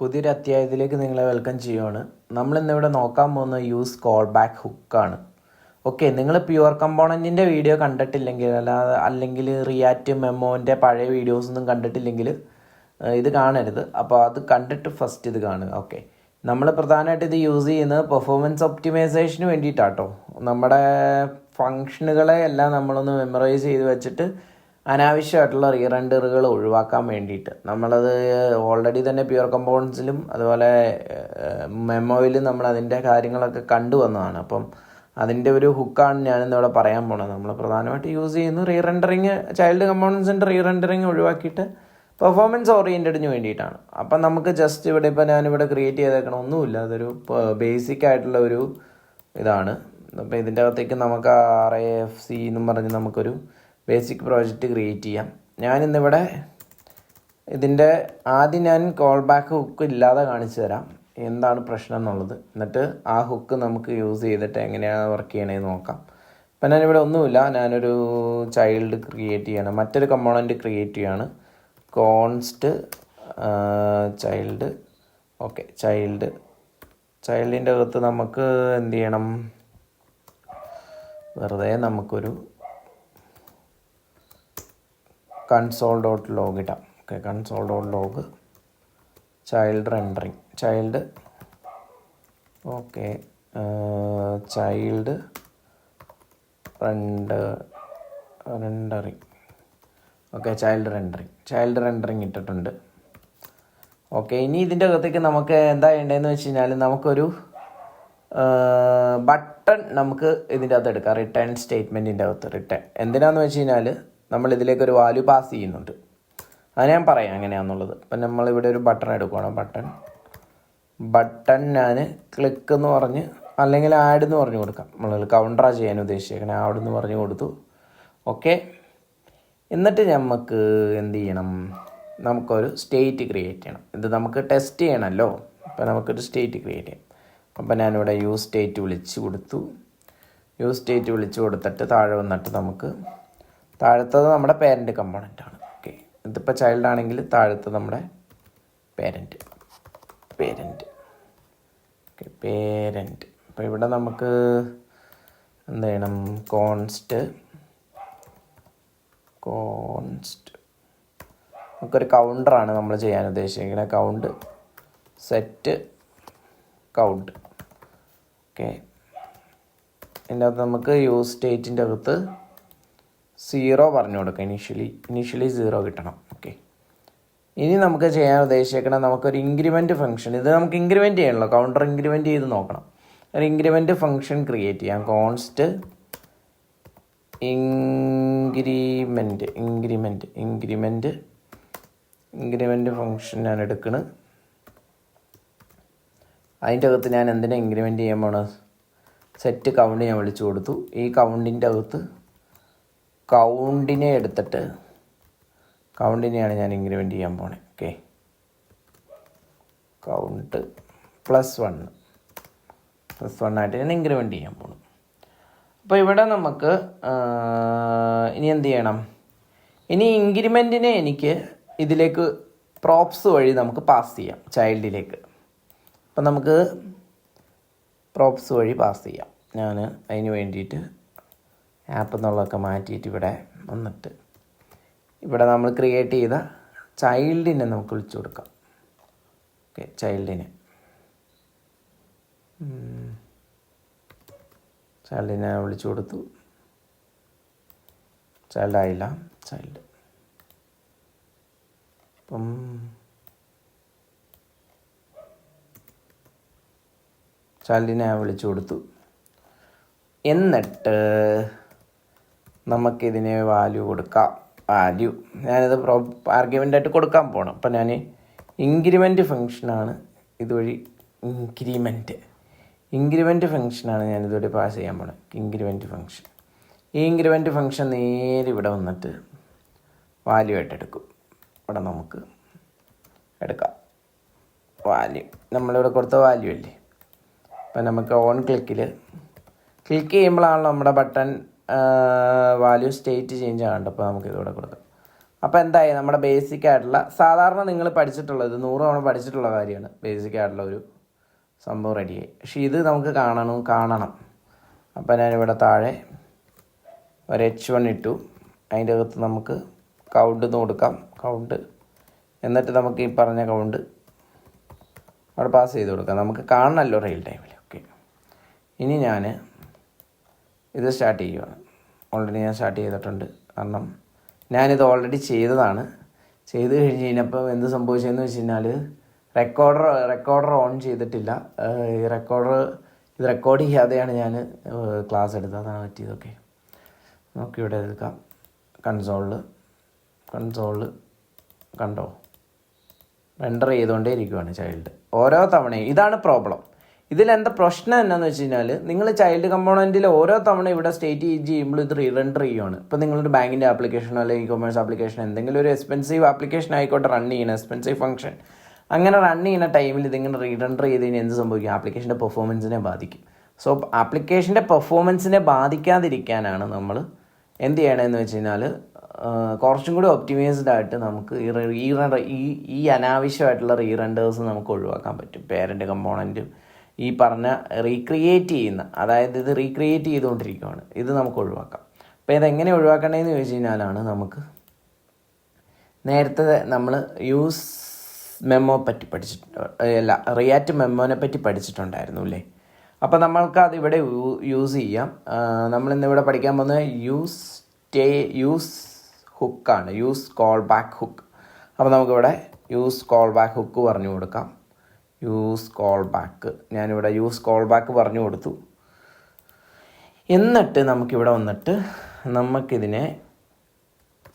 പുതിയൊരു അധ്യായത്തിലേക്ക് നിങ്ങളെ വെൽക്കം ചെയ്യുവാണ്. നമ്മൾ ഇന്നിവിടെ നോക്കാൻ പോകുന്ന യൂസ് കോൾ ബാക്ക് ഹുക്കാണ് ഓക്കെ നിങ്ങൾ പ്യുവർ കമ്പോണന്റിന്റെ വീഡിയോ കണ്ടിട്ടില്ലെങ്കിൽ അല്ലാതെ അല്ലെങ്കിൽ റിയാക്റ്റ് മെമ്മോന്റെ പഴയ വീഡിയോസൊന്നും കണ്ടിട്ടില്ലെങ്കിൽ ഇത് കാണരുത്. അപ്പോൾ അത് കണ്ടിട്ട് ഫസ്റ്റ് ഇത് കാണുക. ഓക്കെ നമ്മൾ പ്രധാനമായിട്ട് ഇത് യൂസ് ചെയ്യുന്നത് പെർഫോമൻസ് ഒപ്റ്റിമൈസേഷന് വേണ്ടിയിട്ടാട്ടോ. നമ്മുടെ ഫങ്ഷനുകളെ എല്ലാം നമ്മളൊന്ന് മെമ്മറൈസ് ചെയ്ത് വെച്ചിട്ട് അനാവശ്യമായിട്ടുള്ള റീറെൻഡറുകൾ ഒഴിവാക്കാൻ വേണ്ടിയിട്ട്. നമ്മളത് ഓൾറെഡി തന്നെ പ്യുവർ കമ്പൗണ്ട്സിലും അതുപോലെ മെമ്മോയിലും നമ്മൾ അതിന്റെ കാര്യങ്ങളൊക്കെ കണ്ടു വന്നതാണ്. അപ്പം അതിന്റെ ഒരു ഹുക്കാണ് ഞാനിന്നിവിടെ പറയാൻ പോണത്. നമ്മൾ പ്രധാനമായിട്ട് യൂസ് ചെയ്യുന്നു റീറെൻഡറിങ് ചൈൽഡ് കമ്പോണൻസിന്റെ റീറെൻഡറിങ് ഒഴിവാക്കിയിട്ട് പെർഫോമൻസ് ഓറിയന്റഡിന് വേണ്ടിയിട്ടാണ്. അപ്പം നമുക്ക് ജസ്റ്റ് ഇവിടെ ഇപ്പോൾ ഞാനിവിടെ ക്രിയേറ്റ് ചെയ്തേക്കണം ഒന്നുമില്ല. അതൊരു ബേസിക് ആയിട്ടുള്ള ഒരു ഇതാണ്. അപ്പോൾ ഇതിന്റെ അകത്തേക്ക് നമുക്ക് ആർ എ എഫ് സി എന്നും പറഞ്ഞ് നമുക്കൊരു ബേസിക് പ്രോജക്റ്റ് ക്രിയേറ്റ് ചെയ്യാം. ഞാനിന്നിവിടെ ഇതിന്റെ ആദ്യം ഞാൻ കോൾ ബാക്ക് ഹുക്ക് ഇല്ലാതെ കാണിച്ചു തരാം. എന്താണ് പ്രശ്നം എന്നുള്ളത്. എന്നിട്ട് ആ ഹുക്ക് നമുക്ക് യൂസ് ചെയ്തിട്ട് എങ്ങനെയാണ് വർക്ക് ചെയ്യണേ നോക്കാം. ഇപ്പം ഞാനിവിടെ ഒന്നുമില്ല. ഞാനൊരു ചൈൽഡ് ക്രിയേറ്റ് ചെയ്യണം. മറ്റൊരു കമ്പോണന്റ് ക്രിയേറ്റ് ചെയ്യാണ്. കോൺസ്റ്റ് ചൈൽഡ് ഓക്കെ ചൈൽഡ് ചൈൽഡിന്റെ അകത്ത് നമുക്ക് എന്ത് ചെയ്യണം? വെറുതെ നമുക്കൊരു കൺസോൾ ഡോട്ട് ലോഗ് ഇടാം. Okay console dot log child rendering child okay child rend rendering okay child rendering child rendering ഇട്ടിട്ടുണ്ട്. ഓക്കെ ഇനി ഇതിന്റെ അകത്തേക്ക് നമുക്ക് എന്താ ചെയ്യേണ്ടതെന്ന് വെച്ച് കഴിഞ്ഞാൽ നമുക്കൊരു ബട്ടൺ നമുക്ക് ഇതിന്റെ അകത്ത് എടുക്കാം. റിട്ടേൺ സ്റ്റേറ്റ്മെന്റിന്റെ അകത്ത്. റിട്ടേൺ എന്തിനാന്ന് വെച്ച് കഴിഞ്ഞാൽ നമ്മൾ ഇതിലേക്ക് ഒരു വാല്യൂ പാസ് ചെയ്യുന്നുണ്ട്. അത് ഞാൻ പറയാം എങ്ങനെയാണെന്നുള്ളത് അപ്പം നമ്മളിവിടെ ഒരു ബട്ടൺ എടുക്കുകയാണ് ബട്ടൺ ബട്ടൺ ഞാൻ ക്ലിക്ക് എന്ന് പറഞ്ഞ് അല്ലെങ്കിൽ ആഡ് എന്ന് പറഞ്ഞു കൊടുക്കാം. നമ്മൾ കൗണ്ടറാ ചെയ്യാൻ ഉദ്ദേശിച്ചേക്കണേ. ആഡ് എന്ന് പറഞ്ഞു കൊടുത്തു. ഓക്കെ എന്നിട്ട് നമുക്ക് എന്ത് ചെയ്യണം? നമുക്കൊരു സ്റ്റേറ്റ് ക്രിയേറ്റ് ചെയ്യണം. ഇത് നമുക്ക് ടെസ്റ്റ് ചെയ്യണമല്ലോ അപ്പോൾ നമുക്കൊരു സ്റ്റേറ്റ് ക്രിയേറ്റ് ചെയ്യാം. അപ്പോൾ ഞാനിവിടെ യൂസ് സ്റ്റേറ്റ് വിളിച്ച് കൊടുത്തു. യൂസ് സ്റ്റേറ്റ് വിളിച്ച് കൊടുത്തിട്ട് താഴെ വന്നിട്ട് നമുക്ക് താഴത്തത് നമ്മുടെ കമ്പോണന്റ് ആണ്. ഓക്കെ ഇതിപ്പോൾ ചൈൽഡ് ആണെങ്കിൽ താഴത്ത് നമ്മുടെ പേരന്റ് പേരന്റ് ഓക്കെ പേരന്റ് അപ്പോൾ ഇവിടെ നമുക്ക് എന്ത് ചെയ്യണം? കോൺസ്റ്റ് കോൺസ്റ്റ് നമുക്കൊരു കൗണ്ടറാണ് നമ്മൾ ചെയ്യാൻ ഉദ്ദേശിക്കുന്നത്. കൗണ്ട് സെറ്റ് കൗണ്ട് ഓക്കെ ഇതിന്റെ അകത്ത് നമുക്ക് യൂസ് സ്റ്റേറ്റിന്റെ അകത്ത് സീറോ പറഞ്ഞു കൊടുക്കുക ഇനീഷ്യലി ഇനീഷ്യലി സീറോ കിട്ടണം. ഓക്കെ ഇനി നമുക്ക് ചെയ്യാൻ ഉദ്ദേശിക്കണം നമുക്കൊരു ഇൻക്രിമെന്റ് ഫംഗ്ഷൻ ഇത് നമുക്ക് ഇൻക്രിമെന്റ് ചെയ്യണമല്ലോ കൗണ്ടർ ഇൻക്രിമെന്റ് ചെയ്ത് നോക്കണം. ഒരു ഇൻക്രിമെന്റ് ഫംഗ്ഷൻ ക്രിയേറ്റ് ചെയ്യാം. Const increment increment increment increment function ഞാൻ എടുക്കണ്. അതിന്റെ അകത്ത് ഞാൻ എന്തിനാ ഇൻക്രിമെന്റ് ചെയ്യാൻ പോണത്? സെറ്റ് കൗണ്ട് ഞാൻ വിളിച്ചു കൊടുത്തു. ഈ കൗണ്ടിന്റെ അകത്ത് കൗണ്ടിനെ എടുത്തിട്ട് കൗണ്ടിനെയാണ് ഞാൻ ഇൻക്രിമെന്റ് ചെയ്യാൻ പോണേ. Okay. Count plus one. Plus one ആയിട്ട് ഞാൻ ഇൻക്രിമെന്റ് ചെയ്യാൻ പോണു. അപ്പോൾ ഇവിടെ നമുക്ക് ഇനി എന്ത് ചെയ്യണം? ഇനി ഇൻക്രിമെന്റിനെ എനിക്ക് ഇതിലേക്ക് പ്രോപ്സ് വഴി നമുക്ക് പാസ് ചെയ്യാം ചൈൽഡിലേക്ക്. അപ്പം നമുക്ക് പ്രോപ്സ് വഴി പാസ് ചെയ്യാം. ഞാൻ അതിന് വേണ്ടിയിട്ട് ആപ്പ് എന്നുള്ളതൊക്കെ മാറ്റിയിട്ട് ഇവിടെ വന്നിട്ട്. ഇവിടെ നമ്മൾ ക്രിയേറ്റ് ചെയ്ത ചൈൽഡിനെ നമുക്ക് വിളിച്ചു കൊടുക്കാം. ഓക്കെ ചൈൽഡിനെ. ചൈൽഡിനെ വിളിച്ചു കൊടുത്തു. ചൈൽഡ് ആയില്ല. ചൈൽഡ്. അപ്പം ചൈൽഡിനെ വിളിച്ചു കൊടുത്തു. എന്നിട്ട് നമുക്കിതിന് വാല്യൂ കൊടുക്കാം. വാല്യൂ ഞാനിത് പ്രോ ആർഗ്യുമെന്റ് ആയിട്ട് കൊടുക്കാൻ പോകണം അപ്പം ഞാൻ ഇൻക്രിമെന്റ് ഫങ്ഷനാണ് ഇതുവഴി ഇൻക്രിമെന്റ് ഇൻക്രിമെന്റ് ഫങ്ഷനാണ് ഞാൻ ഇതുവഴി പാസ് ചെയ്യാൻ പോകുന്നത് ഇൻക്രിമെന്റ് ഫങ്ഷൻ ഈ ഇൻക്രിമെന്റ് ഫങ്ഷൻ നേരെ ഇവിടെ വന്നിട്ട് വാല്യൂ ആയിട്ട് എടുക്കും. ഇവിടെ നമുക്ക് എടുക്കാം. വാല്യൂ നമ്മളിവിടെ കൊടുത്ത വാല്യൂ അല്ലേ? അപ്പം നമുക്ക് ഓൺ ക്ലിക്കിൽ ക്ലിക്ക് ചെയ്യുമ്പോഴാണല്ലോ നമ്മുടെ ബട്ടൺ വാല്യൂ സ്റ്റേറ്റ് ചേഞ്ച് ആകേണ്ടത് അപ്പോൾ നമുക്ക് ഇതിവിടെ കൊടുക്കാം. അപ്പോൾ എന്തായി? നമ്മുടെ ബേസിക് ആയിട്ടുള്ള സാധാരണ നിങ്ങൾ പഠിച്ചിട്ടുള്ളത് നൂറ് തവണ പഠിച്ചിട്ടുള്ള കാര്യമാണ്. ബേസിക് ആയിട്ടുള്ള ഒരു സംഭവം റെഡിയായി പക്ഷെ ഇത് നമുക്ക് കാണണം കാണണം. അപ്പോൾ ഞാനിവിടെ താഴെ ഒരു എച്ച് വൺ ഇട്ടു. അതിന്റെ അകത്ത് നമുക്ക് കൗണ്ട് എന്ന് കൊടുക്കാം. കൗണ്ട് എന്നിട്ട് നമുക്ക് ഈ പറഞ്ഞ കൗണ്ട് അവിടെ പാസ് ചെയ്ത് കൊടുക്കാം. നമുക്ക് കാണണമല്ലോ റിയൽ ടൈമിൽ ഓക്കെ ഇനി ഞാൻ ഇത് സ്റ്റാർട്ട് ചെയ്യുവാണ്. ഓൾറെഡി ഞാൻ സ്റ്റാർട്ട് ചെയ്തിട്ടുണ്ട്. കാരണം ഞാനിത് ഓൾറെഡി ചെയ്തതാണ്. ചെയ്ത് കഴിഞ്ഞ് കഴിഞ്ഞപ്പോൾ എന്ത് സംഭവിച്ചതെന്ന് വെച്ച് കഴിഞ്ഞാൽ റെക്കോർഡർ റെക്കോർഡർ ഓൺ ചെയ്തിട്ടില്ല. ഈ റെക്കോർഡർ ഇത് റെക്കോർഡ് ചെയ്യാതെയാണ് ഞാൻ ക്ലാസ് എടുത്തത്. അതാണ് പറ്റിയതൊക്കെ. നമുക്ക് ഇവിടെ എടുക്കാം കൺസോളിൽ കൺസോളിൽ കണ്ടോ? റെൻഡർ ചെയ്തുകൊണ്ടേ ഇരിക്കുവാണ് ചൈൽഡ് ഓരോ തവണയും. ഇതാണ് പ്രോബ്ലം ഇതിലെന്താ പ്രശ്നം എന്നാന്ന് വെച്ച് കഴിഞ്ഞാൽ നിങ്ങൾ ചൈൽഡ് കമ്പോണന്റിൽ ഓരോ തവണ ഇവിടെ സ്റ്റേറ്റ് ചെയ്യുമ്പോൾ ഇത് റീറെൻഡർ ചെയ്യുകയാണ് ഇപ്പോൾ നിങ്ങളൊരു ബാങ്കിന്റെ ആപ്ലിക്കേഷനോ അല്ലെങ്കിൽ ഇ കൊമേഴ്സ് ആപ്ലിക്കേഷൻ എന്തെങ്കിലും ഒരു എക്സ്പെൻസീവ് ആപ്ലിക്കേഷൻ ആയിക്കോട്ടെ റൺ ചെയ്യുന്ന എക്സ്പെൻസീവ് ഫംഗ്ഷൻ അങ്ങനെ റൺ ചെയ്യുന്ന ടൈമിൽ ഇതിങ്ങനെ റീറെൻഡർ ചെയ്ത് കഴിഞ്ഞാൽ എന്ത് സംഭവിക്കും? ആപ്ലിക്കേഷന്റെ പെർഫോമൻസിനെ ബാധിക്കും. സോ ആപ്ലിക്കേഷന്റെ പെർഫോമൻസിനെ ബാധിക്കാതിരിക്കാനാണ് നമ്മൾ എന്ത് ചെയ്യണമെന്ന് വെച്ച് കഴിഞ്ഞാൽ കുറച്ചും കൂടി ഒപ്റ്റിമൈസ്ഡ് ആയിട്ട് നമുക്ക് ഈ റീറണ്ടർ ഈ ഈ അനാവശ്യമായിട്ടുള്ള റീറണ്ടേഴ്സ് നമുക്ക് ഒഴിവാക്കാൻ പറ്റും. പേരന്റ് കമ്പോണന്റും ഈ പറഞ്ഞ റീക്രിയേറ്റ് ചെയ്യുന്ന അതായത് ഇത് റീക്രിയേറ്റ് ചെയ്തുകൊണ്ടിരിക്കുകയാണ് ഇത് നമുക്ക് ഒഴിവാക്കാം. അപ്പോൾ ഇതെങ്ങനെ ഒഴിവാക്കണേന്ന് ചോദിച്ചു കഴിഞ്ഞാലാണ് നമുക്ക് നേരത്തെ നമ്മൾ യൂസ് മെമ്മോ പറ്റി പഠിച്ചിട്ട് അല്ല റിയാക്റ്റ് മെമ്മോനെ പറ്റി പഠിച്ചിട്ടുണ്ടായിരുന്നു അല്ലേ? അപ്പോൾ നമ്മൾക്ക് അതിവിടെ യൂസ് ചെയ്യാം. നമ്മൾ ഇന്നിവിടെ പഠിക്കാൻ പോകുന്നത് യൂസ് സ്റ്റേ യൂസ് ഹുക്കാണ് യൂസ് കോൾ ബാക്ക് ഹുക്ക് അപ്പോൾ നമുക്കിവിടെ യൂസ് കോൾ ബാക്ക് ഹുക്ക് പറഞ്ഞു കൊടുക്കാം. യൂസ് കോൾ ബാക്ക് ഞാനിവിടെ യൂസ് കോൾ ബാക്ക് പറഞ്ഞു കൊടുത്തു. എന്നിട്ട് നമുക്കിവിടെ വന്നിട്ട് നമുക്കിതിനെ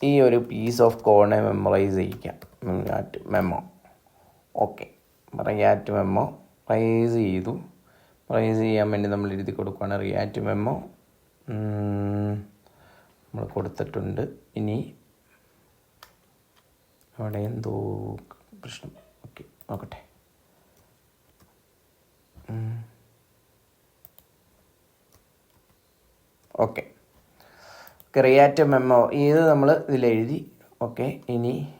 ഈ ഒരു പീസ് ഓഫ് കോഡിനെ memorise ചെയ്യിക്കാം. React memo okay react memoize ചെയ്തു. റൈസ് ചെയ്യാൻ വേണ്ടി നമ്മൾ എഴുതി കൊടുക്കുകയാണ് റിയാറ്റ് മെമ്മോ നമ്മൾ കൊടുത്തിട്ടുണ്ട്. ഇനി അവിടെ എന്തോ പ്രശ്നം. ഓക്കെ നോക്കട്ടെ. ഓക്കെ ക്രിയാറ്റ് മെമ്മോ ഇത് നമ്മൾ ഇതിലെഴുതി. ഓക്കെ ഇനി.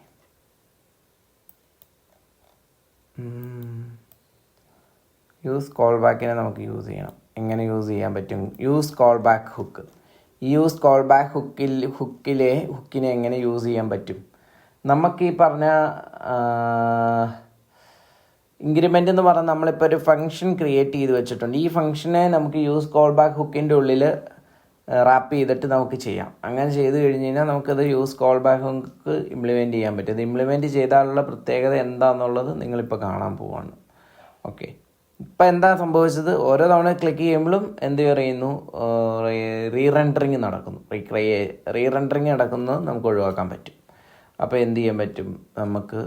യൂസ് കോൾ ബാക്കിനെ നമുക്ക് യൂസ് ചെയ്യണം. എങ്ങനെ യൂസ് ചെയ്യാൻ പറ്റും? Use callback hook use callback ഹുക്കിൽ ഹുക്കിലെ ഹുക്കിനെ എങ്ങനെ യൂസ് ചെയ്യാൻ പറ്റും? നമുക്ക് ഈ പറഞ്ഞ ഇൻക്രിമെന്റ് എന്ന് പറഞ്ഞാൽ നമ്മളിപ്പോൾ ഒരു ഫംഗ്ഷൻ ക്രിയേറ്റ് ചെയ്ത് വെച്ചിട്ടുണ്ട്. ഈ ഫംഗ്ഷനെ നമുക്ക് യൂസ് കോൾ ബാക്ക് ഹുക്കിന്റെ ഉള്ളിൽ റാപ്പ് ചെയ്തിട്ട് നമുക്ക് ചെയ്യാം. അങ്ങനെ ചെയ്ത് കഴിഞ്ഞ് കഴിഞ്ഞാൽ നമുക്കത് use call back hook implement ചെയ്യാൻ പറ്റും. ഇത് ഇംപ്ലിമെന്റ് ചെയ്താലുള്ള പ്രത്യേകത എന്താണെന്നുള്ളത് നിങ്ങളിപ്പോൾ കാണാൻ പോവാണ്. ഓക്കെ ഇപ്പം എന്താ സംഭവിച്ചത്? ഓരോ തവണ ക്ലിക്ക് ചെയ്യുമ്പോഴും എന്ത് പറയുന്നു? റീ റെൻഡറിങ് നടക്കുന്നു. റീക്രിയേ റീ റെൻഡറിങ് നടക്കുന്നത് നമുക്ക് ഒഴിവാക്കാൻ പറ്റും. അപ്പോൾ എന്ത് ചെയ്യാൻ പറ്റും? നമുക്ക്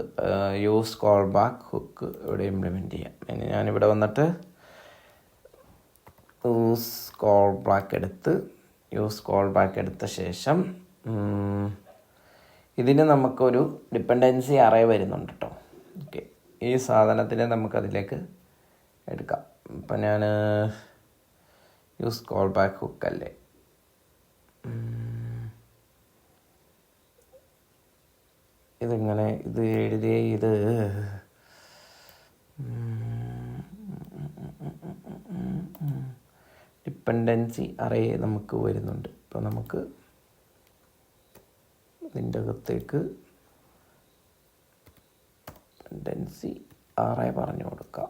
യൂസ് കോൾ ബാക്ക് ഹുക്ക് ഇവിടെ ഇംപ്ലിമെന്റ് ചെയ്യാം. ഇനി ഞാനിവിടെ വന്നിട്ട് യൂസ് കോൾ ബാക്ക് എടുത്ത് യൂസ് കോൾ ബാക്ക് എടുത്ത ശേഷം ഇതിന് നമുക്കൊരു ഡിപ്പെൻഡൻസി അറേ വരുന്നുണ്ട് കേട്ടോ ഓക്കെ. ഈ സാധനത്തിനെ നമുക്കതിലേക്ക് എടുക്കാം. ഇപ്പം ഞാൻ യൂസ് കോൾ ബാക്ക് ഹുക്ക് ഇതിങ്ങനെ ഇത് എഴുതിയ ഇത്. ഡിപ്പെൻഡൻസി അറേ നമുക്ക് വരുന്നുണ്ട്. ഇപ്പോൾ നമുക്ക് ഇതിന്റെ അകത്തേക്ക് ഡിപ്പെൻഡൻസി അറേ പറഞ്ഞു കൊടുക്കാം.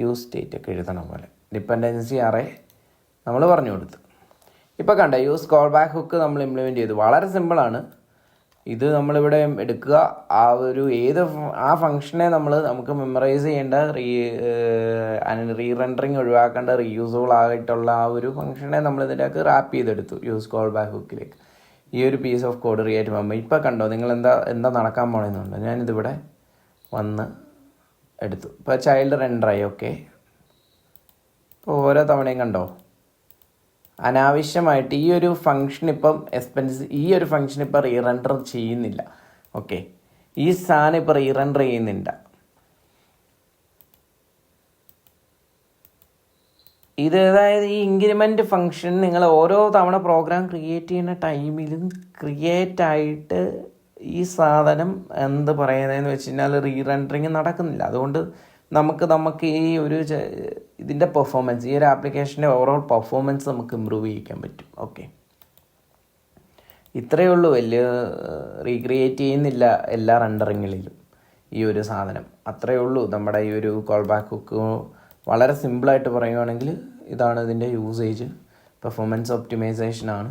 യൂസ് സ്റ്റേറ്റ് ഒക്കെ എഴുതണം പോലെ. ഡിപ്പെൻഡൻസി അറേ നമ്മൾ പറഞ്ഞു കൊടുത്തു. ഇപ്പോൾ കണ്ട യൂസ് കോൾ ബാക്ക് ഹുക്ക് നമ്മൾ ഇംപ്ലിമെന്റ് ചെയ്തു. വളരെ സിമ്പിളാണ് ഇത് നമ്മളിവിടെ എടുക്കുക. ആ ഒരു ഏത് ആ ഫംഗ്ഷനെ നമ്മൾ നമുക്ക് മെമ്മറൈസ് ചെയ്യേണ്ട റീ റീ റെൻഡറിങ് ഒഴിവാക്കേണ്ട റീയൂസബിൾ ആയിട്ടുള്ള ആ ഒരു ഫംഗ്ഷനെ നമ്മൾ ഇതിലേക്ക് റാപ്പ് ചെയ്തെടുത്തു യൂസ് കോൾ ബാക്ക് ഹുക്കിലേക്ക് ഈ ഒരു പീസ് ഓഫ് കോഡ് റിയേറ്റ് ചെയ്യുമ്പോൾ ഇപ്പോൾ കണ്ടോ നിങ്ങൾ എന്താ എന്താ നടക്കാൻ പോണെന്നുണ്ട്. ഞാനിതിവിടെ വന്ന് എടുത്തു. ഇപ്പോൾ ചൈൽഡ് റെൻഡറായി ഓക്കെ ഇപ്പോൾ ഓരോ തവണയും കണ്ടോ? അനാവശ്യമായിട്ട് ഈ ഒരു ഫംഗ്ഷൻ ഇപ്പം എക്സ്പെൻസ് ഈ ഒരു ഫംഗ്ഷൻ ഇപ്പം റീറണ്ടർ ചെയ്യുന്നില്ല. ഓക്കെ ഈ സാധനം ഇപ്പം റീറണ്ടർ ചെയ്യുന്നില്ല. ഇത് അതായത് ഈ ഇൻക്രിമെന്റ് ഫംഗ്ഷൻ നിങ്ങൾ ഓരോ തവണ പ്രോഗ്രാം ക്രിയേറ്റ് ചെയ്യുന്ന ടൈമിലും ക്രിയേറ്റ് ആയിട്ട് ഈ സാധനം എന്ത് പറയുന്നതെന്ന് വെച്ച് കഴിഞ്ഞാൽ റീറണ്ടറിങ് നടക്കുന്നില്ല. അതുകൊണ്ട് നമുക്ക് നമുക്ക് ഈ ഒരു ഇതിന്റെ പെർഫോമൻസ് ഈ ഒരു ആപ്ലിക്കേഷന്റെ ഓവറോൾ പെർഫോമൻസ് നമുക്ക് ഇമ്പ്രൂവ് ചെയ്യിക്കാൻ പറ്റും. ഓക്കെ ഇത്രയേ ഉള്ളൂ. വലിയ റീക്രിയേറ്റ് ചെയ്യുന്നില്ല എല്ലാ റണ്ടറിങ്ങിലും ഈ ഒരു സാധനം. അത്രയേ ഉള്ളൂ. നമ്മുടെ ഈ ഒരു കോൾ ബാക്ക് ഹുക്ക് വളരെ സിമ്പിളായിട്ട് പറയുകയാണെങ്കിൽ ഇതാണ് ഇതിന്റെ യൂസേജ് പെർഫോമൻസ് ഒപ്റ്റിമൈസേഷൻ ആണ്.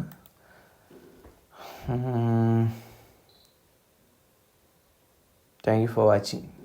Thank you for watching